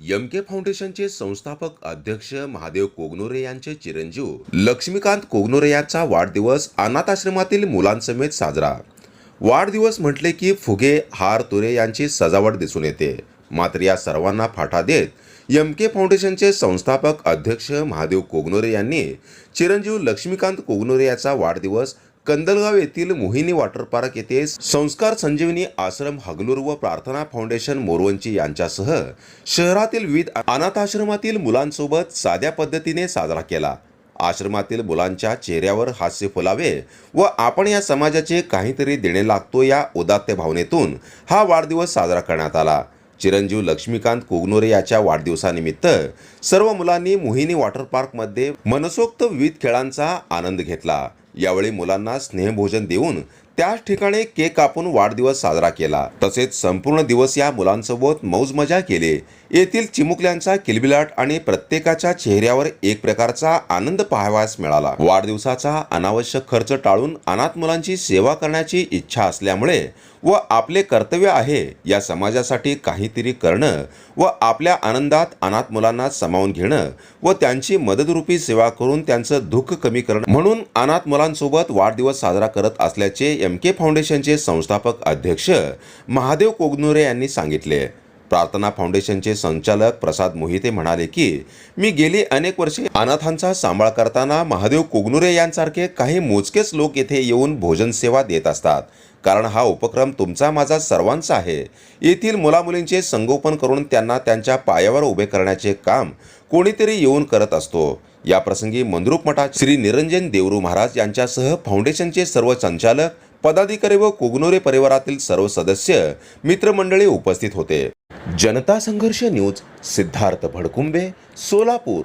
M के फाउंडेशनचे संस्थापक अध्यक्ष महादेव कोगनोरे यांचे चिरंजीव लक्ष्मीकांत कोगनोरे यांचा वाढदिवस अनाथाश्रमातील मुलांसमेत साजरा. वाढदिवस म्हटले की फुगे हार तुरे यांची सजावट दिसून येते. मात्र या सर्वांना फाटा देत एम के फाउंडेशनचे संस्थापक अध्यक्ष महादेव कोगनोरे यांनी चिरंजीव लक्ष्मीकांत कोगनोरे याचा वाढदिवस कंदलगाव येथील मोहिनी वॉटर पार्क येथे संस्कार संजीवनी आश्रम हगलूर व प्रार्थना फाउंडेशन मोरवंची यांच्यासह शहरातील विविध अनाथाश्रमातील मुलांसोबत साध्या पद्धतीने साजरा केला. आश्रमातील मुलांच्या चेहऱ्यावर हास्य फुलावे व आपण या समाजाचे काहीतरी देणे लागतो या उदात्त भावनेतून हा वाढदिवस साजरा करण्यात आला. चिरंजीव लक्ष्मीकांत कोगनोरे याच्या वाढदिवसानिमित्त सर्व मुलांनी मोहिनी वॉटर पार्कमध्ये मनसोक्त विविध खेळांचा आनंद घेतला. यावेळी मुलांना स्नेहभोजन देऊन त्याच ठिकाणी केक कापून वाढदिवस साजरा केला. तसेच संपूर्ण दिवस या मुलांसोबत मौज मजा केली. येथील चिमुकल्यांचा किलबिलाट आणि प्रत्येकाच्या चेहऱ्यावर एक प्रकारचा आनंद पाहावयास मिळाला. वाढदिवसाचा अनावश्यक खर्च टाळून अनाथ मुलांची सेवा करण्याची इच्छा असल्यामुळे व आपले कर्तव्य आहे या समाजासाठी काहीतरी करणं व आपल्या आनंदात अनाथ मुलांना सामावून घेणं व त्यांची मदतरूपी सेवा करून त्यांचं दुःख कमी करणं म्हणून अनाथ मुलांसोबत वाढदिवस साजरा करत असल्याचे एम के फाउंडेशनचे संस्थापक अध्यक्ष महादेव कोगनुरे यांनी सांगितले. प्रार्थना फाउंडेशनचे संचालक प्रसाद मोहिते म्हणाले की मी गेली अनेक वर्षे अनाथांचा सांभाळ करताना महादेव कोगनुरे यांसारखे काही मोजकेच लोक येथे येऊन भोजन सेवा देत असतात. कारण हा उपक्रम तुमचा माझा सर्वांचा आहे. येथील मुलामुलींचे संगोपन करून त्यांना त्यांच्या पायावर उभे करण्याचे काम कोणीतरी येऊन करत असतो. या प्रसंगी मंद्रुप मठात श्री निरंजन देवरू महाराज यांच्यासह फाउंडेशनचे सर्व संचालक पदाधिकारी व कुगनोरे परिवारातील सर्व सदस्य मित्रमंडळी उपस्थित होते. जनता संघर्ष न्यूज सिद्धार्थ भडकुंबे सोलापूर.